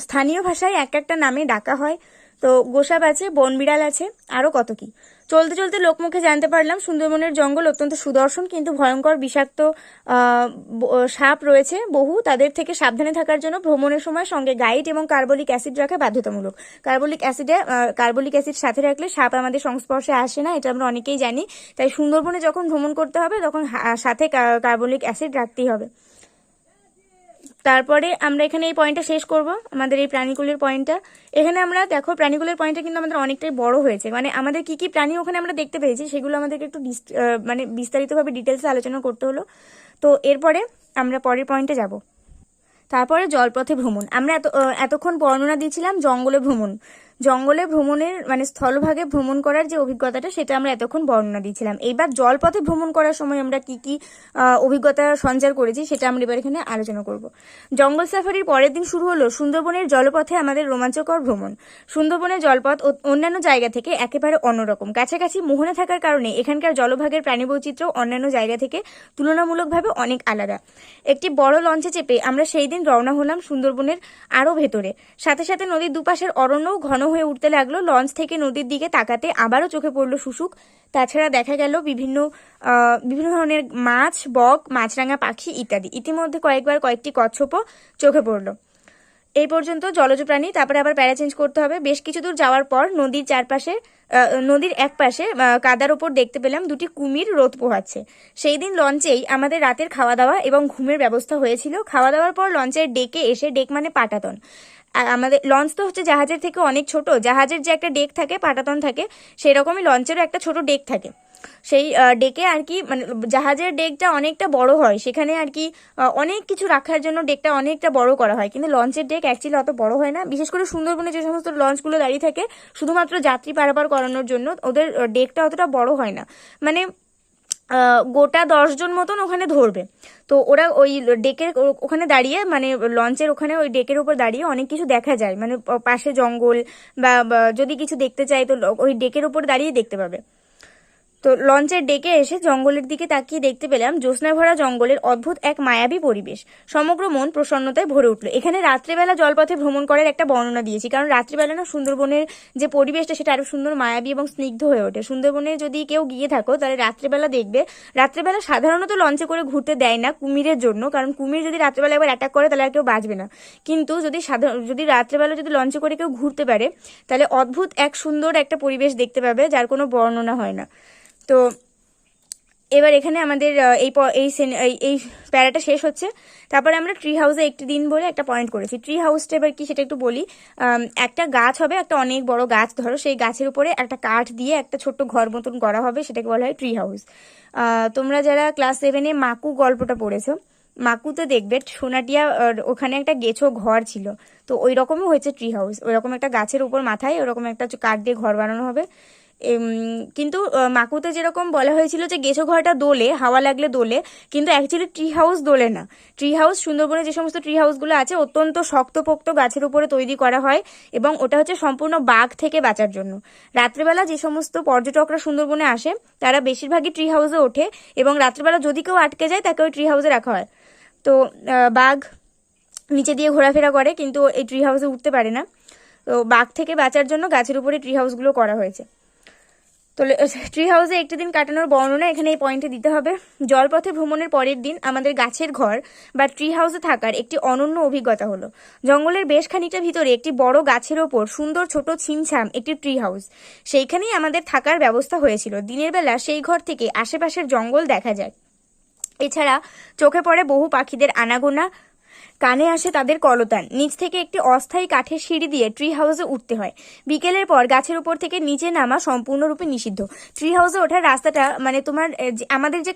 স্থানীয় ভাষায় এক একটা নামে ডাকা হয়। তো গোসাপ আছে, বনবিড়াল আছে আরও কত কি। চলতে চলতে লোকমুখে জানতে পারলাম, সুন্দরবনের জঙ্গল অত্যন্ত সুদর্শন কিন্তু ভয়ঙ্কর বিষাক্ত সাপ রয়েছে। বহু তাদের থেকে সাবধানে থাকার জন্য ভ্রমণের সময় সঙ্গে গাইড এবং কার্বলিক অ্যাসিড রাখা বাধ্যতামূলক। কার্বলিক অ্যাসিডে কার্বলিক অ্যাসিড সাথে রাখলে সাপ আমাদের সংস্পর্শে আসে না, এটা আমরা অনেকেই জানি। তাই সুন্দরবনে যখন ভ্রমণ করতে হবে, তখন সাথে কার্বলিক অ্যাসিড রাখতেই হবে। তারপরে আমরা এখানে এই পয়েন্টটা শেষ করব, আমাদের এই প্রাণীগুলির পয়েন্টটা এখানে আমরা, দেখো, প্রাণীকুলের পয়েন্টটা কিন্তু আমাদের অনেকটাই বড় হয়েছে। মানে আমাদের কি কি প্রাণী ওখানে আমরা দেখতে পেয়েছি, সেগুলো আমাদেরকে একটু মানে বিস্তারিতভাবে ডিটেলসে আলোচনা করতে হলো। তো এরপরে আমরা পরের পয়েন্টে যাব। তারপরে জলপথে ভ্রমণ। আমরা এত এতক্ষণ বর্ণনা দিয়েছিলাম জঙ্গলে ভ্রমণ। জঙ্গলে ভ্রমণের মানে স্থলভাগে ভ্রমণ করার যে অভিজ্ঞতাটা, সেটা আমরা এতক্ষণ বর্ণনা দিয়েছিলাম। এইবার জলপথে ভ্রমণ করার সময় আমরা কি কি অভিজ্ঞতা সঞ্চার করেছি, সেটা আমরা এবার এখানে আলোচনা করব। জঙ্গল সাফারির পরের দিন শুরু হলো সুন্দরবনের জলপথে আমাদের রোমাঞ্চকর ভ্রমণ। সুন্দরবনের জলপথ অন্যান্য জায়গা থেকে একেবারে অন্যরকম। কাছাকাছি মোহনা থাকার কারণে এখানকার জলভাগের প্রাণীবৈচিত্র্য অন্যান্য জায়গা থেকে তুলনামূলকভাবে অনেক আলাদা। একটি বড় লঞ্চে চেপে আমরা সেই দিন রওনা হলাম সুন্দরবনের আরও ভেতরে। সাথে সাথে নদীর দুপাশের অরণ্যও ঘন হয়ে উঠতে লাগল। লঞ্চ থেকে নদীর দিকে তাকাতে আবারও চোখে পড়ল শুশুক। তাছাড়া দেখা গেল বিভিন্ন বিভিন্ন ধরনের মাছ, বক, মাছরাঙা পাখি ইত্যাদি। ইতিমধ্যে কয়েকবার কয়েকটি কচ্ছপও চোখে পড়ল। এই পর্যন্ত জলজ প্রাণী, তারপরে আবার প্যারা চেঞ্জ করতে হবে। বেশ কিছু দূর যাওয়ার পর নদীর চারপাশে নদীর এক পাশে কাদার ওপর দেখতে পেলাম দুটি কুমির রোদ পোহাচ্ছে। সেই দিন লঞ্চেই আমাদের রাতের খাওয়া দাওয়া এবং ঘুমের ব্যবস্থা হয়েছিল। খাওয়া দাওয়ার পর লঞ্চের ডেকে এসে ডেক মানে পাটাতন। আর আমাদের লঞ্চ তো হচ্ছে জাহাজের থেকে অনেক ছোট। জাহাজের যে একটা ডেক থাকে, পাটাতন থাকে সেই রকমই লঞ্চেরও একটা ছোট ডেক থাকে। সেই ডেকে আর কি মানে জাহাজের ডেকটা অনেকটা বড় হয়। সেখানে আর কি অনেক কিছু রাখার জন্য ডেকটা অনেকটা বড় করা হয়। কিন্তু লঞ্চের ডেক অ্যাকচুয়ালি অত বড় হয় না। বিশেষ করে সুন্দরবনে যে সমস্ত লঞ্চগুলো দাঁড়িয়ে থাকে, শুধুমাত্র যাত্রী পারাপার করানোর জন্য, ওদের ডেকটা অতটা বড় হয় না। মানে গোটা দশজন মতন ওখানে ধরবে। তো ওরা ওই ডেকের ওখানে দাঁড়িয়ে মানে লঞ্চের ওখানে ওই ডেকের উপর দাঁড়িয়ে অনেক কিছু দেখা যায়। মানে পাশে জঙ্গল বা যদি কিছু দেখতে চায় তো ওই ডেকের উপর দাঁড়িয়ে দেখতে পাবে। তো লঞ্চের ডেকে এসে জঙ্গলের দিকে তাকিয়ে দেখতে পেলাম জ্যোৎস্নায় ভরা জঙ্গলের অদ্ভুত এক মায়াবী পরিবেশ। সমগ্র মন প্রসন্নতায় ভরে উঠল। এখানে রাত্রেবেলা জলপথে ভ্রমণ করার একটা বর্ণনা দিয়েছি। কারণ রাত্রিবেলা না সুন্দরবনের যে পরিবেশটা, সেটা আরও সুন্দর, মায়াবী এবং স্নিগ্ধ হয়ে ওঠে। সুন্দরবনে যদি কেউ গিয়ে থাকো, তাহলে রাত্রেবেলা দেখবে, রাত্রেবেলা সাধারণত লঞ্চে করে ঘুরতে দেয় না কুমিরের জন্য। কারণ কুমির যদি রাত্রেবেলা একবার অ্যাটাক করে, তাহলে আর কেউ বাঁচবে না। কিন্তু যদি সাধারণ যদি রাত্রেবেলা যদি লঞ্চে করে কেউ ঘুরতে পারে, তাহলে অদ্ভুত এক সুন্দর একটা পরিবেশ দেখতে পাবে, যার কোনো বর্ণনা হয় না। তো এবার এখানে আমাদের এই এই এই- প্যারাটা শেষ হচ্ছে। তারপরে আমরা ট্রি হাউসে একটি দিন বলে একটা পয়েন্ট করেছি। ট্রি হাউসটা এবার কি সেটা একটু বলি। একটা গাছ হবে, একটা অনেক বড় গাছ ধরো, সেই গাছের উপরে একটা কাঠ দিয়ে একটা ছোট্ট ঘর মতন করা হবে, সেটাকে বলা হয় ট্রি হাউস তোমরা যারা ক্লাস সেভেনে মাকু গল্পটা পড়েছো, মাকুতে দেখবে সোনাটিয়া ওখানে একটা গেছো ঘর ছিল। তো ওই রকমই হয়েছে ট্রি হাউস ওই রকম একটা গাছের উপর মাথায় ওরকম একটা কাঠ দিয়ে ঘর বানানো হবে। কিন্তু মাকুতে যেরকম বলা হয়েছিল যে গেছো ঘরটা দোলে, হাওয়া লাগলে দোলে, কিন্তু অ্যাকচুয়ালি ট্রি হাউস দোলে না। ট্রি হাউস সুন্দরবনে যে সমস্ত ট্রি হাউসগুলো আছে, অত্যন্ত শক্তপোক্ত গাছের উপরে তৈরি করা হয় এবং ওটা হচ্ছে সম্পূর্ণ বাঘ থেকে বাঁচার জন্য। রাত্রেবেলা যে সমস্ত পর্যটকরা সুন্দরবনে আসে, তারা বেশিরভাগই ট্রি হাউসে ওঠে এবং রাত্রেবেলা যদি কেউ আটকে যায় তাকে ওই ট্রি হাউসে রাখা হয়। তো বাঘ নিচে দিয়ে ঘোরাফেরা করে, কিন্তু এই ট্রি হাউসে উঠতে পারে না। তো, বাঘ থেকে বাঁচার জন্য গাছের উপরে ট্রি হাউসগুলো করা হয়েছে। তো ট্রি হাউসে একটি দিন কাটানোর বর্ণনা এখানে এই পয়েন্টে দিতে হবে। জলপথে ভ্রমণের পরের দিন আমাদের গাছের ঘর বা ট্রি হাউসে থাকার একটি অনন্য অভিজ্ঞতা হলো। জঙ্গলের বেশ খানিকটা ভিতরে একটি বড় গাছের ওপর সুন্দর ছোট ছিমছাম একটি ট্রি হাউস সেইখানেই আমাদের থাকার ব্যবস্থা হয়েছিল। দিনের বেলা সেই ঘর থেকে আশেপাশের জঙ্গল দেখা যায়। এছাড়া চোখে পড়ে বহু পাখিদের আনাগোনা কানে আসে তাদের কলতান। নিচ থেকে একটি অস্থায়ী কাঠের সিঁড়ি দিয়ে ট্রি হাউসে উঠতে হয়। বিকেলের পর গাছের উপর থেকে নিচে নামা সম্পূর্ণরূপে নিষিদ্ধ। ট্রি হাউসে ওঠার রাস্তাটা মানে তোমার আমাদের যে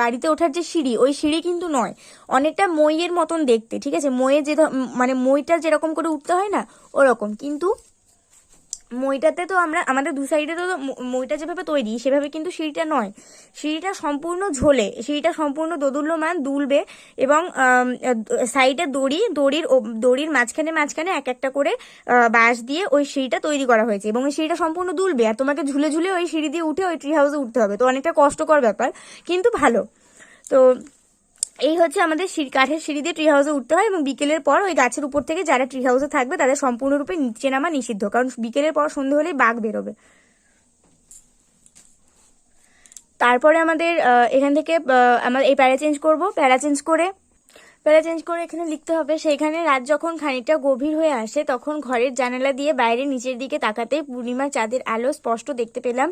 বাড়িতে ওঠার যে সিঁড়ি, ওই সিঁড়ি কিন্তু নয়। অনেকটা মইয়ের মতন দেখতে, ঠিক আছে? মইয়ে যে মানে মইটা যেরকম করে উঠতে হয় না, ওরকম। কিন্তু মইটাতে তো আমরা, আমাদের দু সাইডে তো মইটা যেভাবে তৈরি, সেভাবে কিন্তু সিঁড়িটা নয়। সিঁড়িটা সম্পূর্ণ ঝোলে, সিঁড়িটা সম্পূর্ণ দোদুল্যমান, দুলবে এবং সাইডে দড়ি, দড়ির দড়ির মাঝখানে মাঝখানে এক একটা করে বাঁশ দিয়ে ওই সিঁড়িটা তৈরি করা হয়েছে এবং ওই সিঁড়িটা সম্পূর্ণ দুলবে আর তোমাকে ঝুলে ঝুলে ওই সিঁড়ি দিয়ে উঠে ওই ট্রি হাউসে উঠতে হবে। তো অনেকটা কষ্টকর ব্যাপার, কিন্তু ভালো। তো এই হচ্ছে আমাদের কাঠের সিঁড়ি দিয়ে ট্রি হাউসে উঠতে হয় এবং বিকেলের পর ওই গাছের উপর থেকে যারা ট্রি হাউসে থাকবে তাদের সম্পূর্ণরূপে নিচে নামা নিষিদ্ধ। কারণ বিকেলের পর সন্ধে হলেই বাঘ বেরোবে। তারপরে আমাদের এখান থেকে আমরা এই প্যারা চেঞ্জ করব। প্যারা চেঞ্জ করে প্যারা চেঞ্জ করে এখানে লিখতে হবে, সেইখানে রাত যখন খানিকটা গভীর হয়ে আসে, তখন ঘরের জানালা দিয়ে বাইরে নিচের দিকে তাকাতে পূর্ণিমার চাঁদের আলো স্পষ্ট দেখতে পেলাম।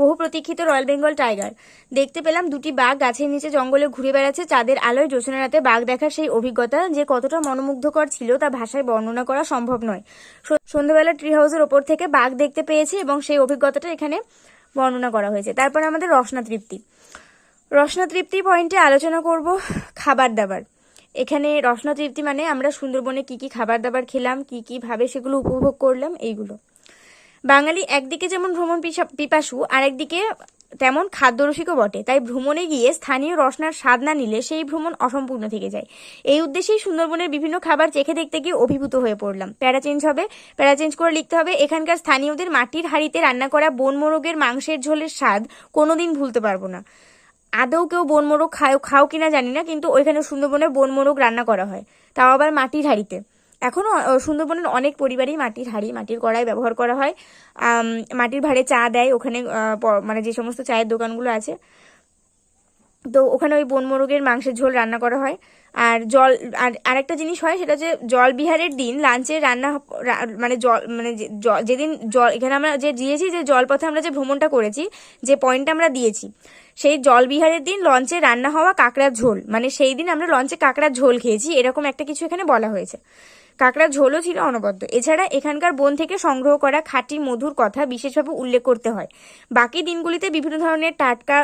বহু প্রতীক্ষিত রয়্যাল বেঙ্গল টাইগার। দেখতে পেলাম দুটি বাঘ গাছের নিচে জঙ্গলে ঘুরে বেড়াচ্ছে। চাঁদের আলোয় জোছনা রাতে বাঘ দেখার সেই অভিজ্ঞতা যে কতটা মনোমুগ্ধকর ছিল তা ভাষায় বর্ণনা করা সম্ভব নয়। সন্ধ্যাবেলা ট্রি হাউসের ওপর থেকে বাঘ দেখতে পেয়েছি এবং সেই অভিজ্ঞতাটা এখানে বর্ণনা করা হয়েছে। তারপর আমাদের রসনা তৃপ্তি। রসনা তৃপ্তি পয়েন্টে আলোচনা করব খাবার দাবার। এখানে রসনা তৃপ্তি মানে আমরা সুন্দরবনে কি কি খাবার দাবার খেলাম, কি কি ভাবে সেগুলো উপভোগ করলাম, এইগুলো। বাঙালি একদিকে যেমন ভ্রমণ পিসা- পিপাসু আর একদিকে তেমন খাদ্যরসিকও বটে। তাই ভ্রমণে গিয়ে স্থানীয় রসনার স্বাদ না নিলে সেই ভ্রমণ অসম্পূর্ণ থেকে যায়। এই উদ্দেশ্যেই সুন্দরবনের বিভিন্ন খাবার চেখে দেখতে গিয়ে অভিভূত হয়ে পড়লাম। প্যারা চেঞ্জ হবে, প্যারা চেঞ্জ করে লিখতে হবে, এখানকার স্থানীয়দের মাটির হাঁড়িতে রান্না করা বন মোরগের মাংসের ঝোলের স্বাদ কোনোদিন ভুলতে পারব না। আদৌ কেউ বন মোরগ খাও খাও কিনা জানি না, কিন্তু ওইখানে সুন্দরবনে বন মোরগ রান্না করা হয়। তাও আবার মাটির হাঁড়িতে। এখনও সুন্দরবনের অনেক পরিবারেই মাটির হাঁড়ি, মাটির কড়াই ব্যবহার করা হয়। মাটির ভাঁড়ে চা দেয়, ওখানে মানে যে সমস্ত চায়ের দোকানগুলো আছে। তো ওখানে ওই বন মোরগের মাংসের ঝোল রান্না করা হয়। আর জল, আর আরেকটা জিনিস হয়, সেটা যে জল বিহারের দিন লাঞ্চে রান্না মানে জল মানে যেদিন জল, এখানে আমরা যে দিয়েছি, যে জলপথে আমরা যে ভ্রমণটা করেছি, যে পয়েন্টটা আমরা দিয়েছি সেই জল বিহারের দিন লঞ্চে রান্না হওয়া কাঁকড়ার ঝোল। মানে সেই দিন আমরা লঞ্চে কাঁকড়ার ঝোল খেয়েছি, এরকম একটা কিছু এখানে বলা হয়েছে। কাঁকড়ার ঝোলও ছিল অনবদ্য। এছাড়া এখানকার বন থেকে সংগ্রহ করা খাঁটি মধুর কথা বিশেষভাবে উল্লেখ করতে হয়। বাকি দিনগুলিতে বিভিন্ন ধরনের টাটকা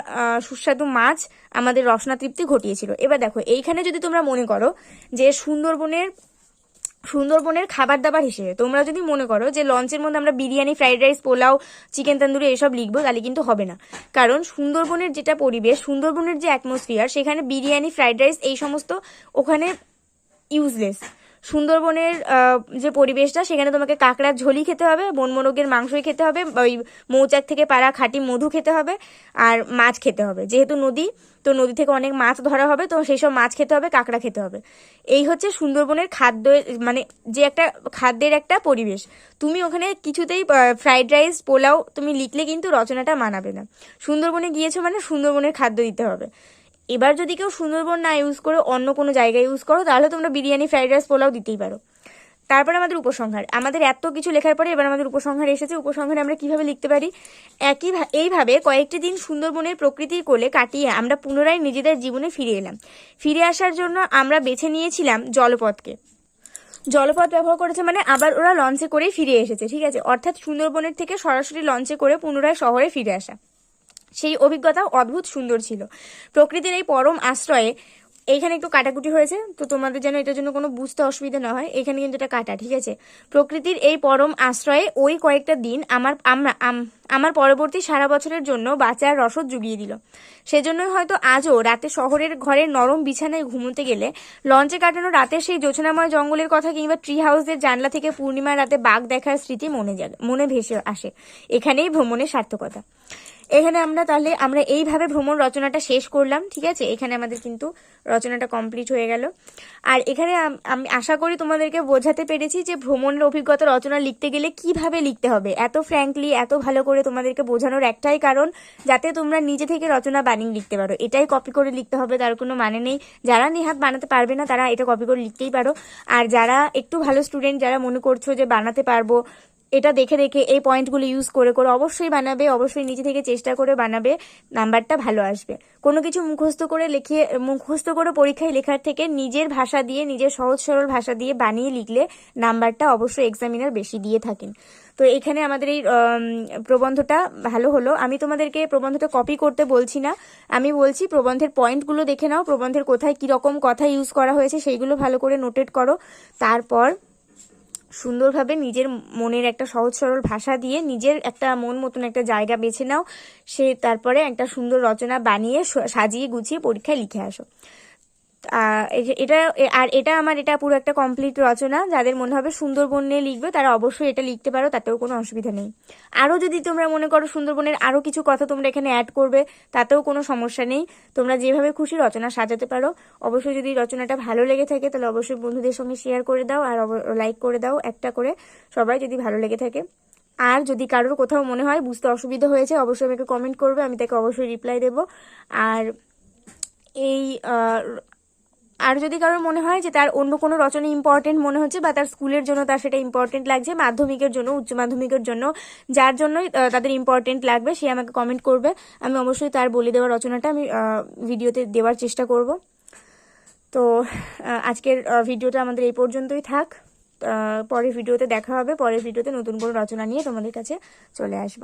সুস্বাদু মাছ আমাদের রসনা তৃপ্তি ঘটিয়েছিল। এবার দেখো, এইখানে যদি তোমরা মনে করো যে সুন্দরবনের সুন্দরবনের খাবার দাবার হিসেবে। তোমরা যদি মনে করো যে লঞ্চের মধ্যে আমরা biryani, fried rice, pulao, chicken tandoori এসব লিখব, তাহলে কিন্তু হবে না। কারণ সুন্দরবনের যেটা পরিবেশ, সুন্দরবনের যে অ্যাটমসফিয়ার সেখানে বিরিয়ানি, ফ্রাইড রাইস এই সমস্ত ওখানে ইউজলেস সুন্দরবনের যে পরিবেশটা, সেখানে তোমাকে কাঁকড়ার ঝোলই খেতে হবে বন মোরগের মাংসই খেতে হবে, ওই মৌচাক থেকে পাড়া খাঁটি মধু খেতে হবে, আর মাছ খেতে হবে। যেহেতু নদী, তো নদী থেকে অনেক মাছ ধরা হবে, তো সেই সব মাছ খেতে হবে, কাঁকড়া খেতে হবে। এই হচ্ছে সুন্দরবনের খাদ্য মানে যে একটা খাদ্যের একটা পরিবেশ। তুমি ওখানে কিছুতেই ফ্রাইড রাইস, পোলাও, তুমি লিখলে কিন্তু রচনাটা মানাবে না। সুন্দরবনে গিয়েছো মানে সুন্দরবনের খাদ্য দিতে হবে। এবার যদি কেউ সুন্দরবন না ইউজ করে অন্য কোনো জায়গায় ইউজ করো, তাহলে তোমরা বিরিয়ানি, ফ্রাইড রাইস, পোলাও দিতেই পারো। তারপরে আমাদের উপসংহার। আমাদের এত কিছু লেখার পরে এবার আমাদের উপসংহার এসেছে। উপসংহারে আমরা কীভাবে লিখতে পারি? একই এইভাবে কয়েকটি দিন সুন্দরবনের প্রকৃতির কোলে কাটিয়ে আমরা পুনরায় নিজেদের জীবনে ফিরে এলাম। ফিরে আসার জন্য আমরা বেছে নিয়েছিলাম জলপথকে। জলপথ ব্যবহার করেছে মানে আবার ওরা লঞ্চে করেই ফিরে এসেছে, ঠিক আছে? অর্থাৎ সুন্দরবনের থেকে সরাসরি লঞ্চে করে পুনরায় শহরে ফিরে আসা। সেই অভিজ্ঞতা অদ্ভুত সুন্দর ছিল। প্রকৃতির এই পরম আশ্রয়ে এইখানে একটু কাটাকুটি হয়েছে, তো তোমাদের যেন এটার জন্য কোনো বুঝতে অসুবিধা না হয়। এখানে কিন্তু এটা কাটা, ঠিক আছে? প্রকৃতির এই পরম আশ্রয়ে ওই কয়েকটা দিন আমার, আমরা আমার পরবর্তী সারা বছরের জন্য বাঁচার রসদ জুগিয়ে দিল। সেজন্যই হয়তো আজও রাতে শহরের ঘরের নরম বিছানায় ঘুমোতে গেলে, লঞ্চে কাটানো রাতে সেই জোছনাময় জঙ্গলের কথা কিংবা ট্রি হাউসের জানলা থেকে পূর্ণিমার রাতে বাঘ দেখার স্মৃতি মনে যাবে মনে ভেসে আসে। এখানেই ভ্রমণের সার্থকতা। এখানে আমরা তাহলে, আমরা এইভাবে ভ্রমণ রচনাটা শেষ করলাম, ঠিক আছে? এখানে আমাদের কিন্তু রচনাটা কমপ্লিট হয়ে গেল। আর এখানে আমি আশা করি তোমাদেরকে বোঝাতে পেরেছি যে ভ্রমণের অভিজ্ঞতা রচনা লিখতে গেলে কীভাবে লিখতে হবে। এত ফ্র্যাঙ্কলি এত ভালো করে তোমাদেরকে বোঝানোর একটাই কারণ, যাতে তোমরা নিজে থেকে রচনা বানিয়ে লিখতে পারো। এটাই কপি করে লিখতে হবে, তার কোনো মানে নেই। যারা নেহাত বানাতে পারবে না, তারা এটা কপি করে লিখতেই পারো। আর যারা একটু ভালো স্টুডেন্ট যারা মনে করছ যে বানাতে পারব এটা দেখে দেখে এই পয়েন্টগুলো ইউজ করে করে অবশ্যই বানাবে, অবশ্যই নিজে থেকে চেষ্টা করে বানাবে, নাম্বারটা ভালো আসবে। কোনো কিছু মুখস্থ করে লিখিয়ে, মুখস্থ করে পরীক্ষায় লেখার থেকে নিজের ভাষা দিয়ে, নিজের সহজ সরল ভাষা দিয়ে বানিয়ে লিখলে নাম্বারটা অবশ্যই এক্সামিনার বেশি দিয়ে থাকেন। তো এখানে আমাদের এই প্রবন্ধটা ভালো হলো। আমি তোমাদেরকে প্রবন্ধটা কপি করতে বলছি না। আমি বলছি প্রবন্ধের পয়েন্টগুলো দেখে নাও, প্রবন্ধের কোথায় কীরকম কথা ইউজ করা হয়েছে, সেইগুলো ভালো করে নোটেট করো। তারপর সুন্দরভাবে নিজের মনের একটা সহজ সরল ভাষা দিয়ে নিজের একটা মন মতন একটা জায়গা বেছে নাও। সে তারপরে একটা সুন্দর রচনা বানিয়ে সাজিয়ে গুছিয়ে পরীক্ষায় লিখে আসো। এটা আর এটা আমার এটা পুরো একটা কমপ্লিট রচনা। যাদের মনে হবে সুন্দরবন নিয়ে লিখবে, তারা অবশ্যই এটা লিখতে পারো, তাতেও কোনো অসুবিধা নেই। আরও যদি তোমরা মনে করো সুন্দরবনের আরও কিছু কথা তোমরা এখানে অ্যাড করবে, তাতেও কোনো সমস্যা নেই। তোমরা যেভাবে খুশি রচনা সাজাতে পারো। অবশ্যই যদি রচনাটা ভালো লেগে থাকে, তাহলে অবশ্যই বন্ধুদের সঙ্গে শেয়ার করে দাও আর লাইক করে দাও একটা করে। সবাই যদি ভালো লেগে থাকে। আর যদি কারোর কোথাও মনে হয় বুঝতে অসুবিধা হয়েছে, অবশ্যই আমাকে কমেন্ট করবে, আমি তাকে অবশ্যই রিপ্লাই দেবো। আর এই আর যদি কারোর মনে হয় যে তার অন্য কোনো রচনা ইম্পর্টেন্ট মনে হচ্ছে বা তার স্কুলের জন্য তার সেটা ইম্পর্টেন্ট লাগছে, মাধ্যমিকের জন্য, উচ্চ মাধ্যমিকের জন্য, যার জন্যই তাদের ইম্পর্টেন্ট লাগবে, সে আমাকে কমেন্ট করবে। আমি অবশ্যই তার বলে দেওয়ার রচনাটা আমি ভিডিওতে দেওয়ার চেষ্টা করব। তো আজকের ভিডিওটা আমাদের এই পর্যন্তই থাক। পরের ভিডিওতে দেখা হবে, পরের ভিডিওতে নতুন কোনো রচনা নিয়ে তোমাদের কাছে চলে আসব।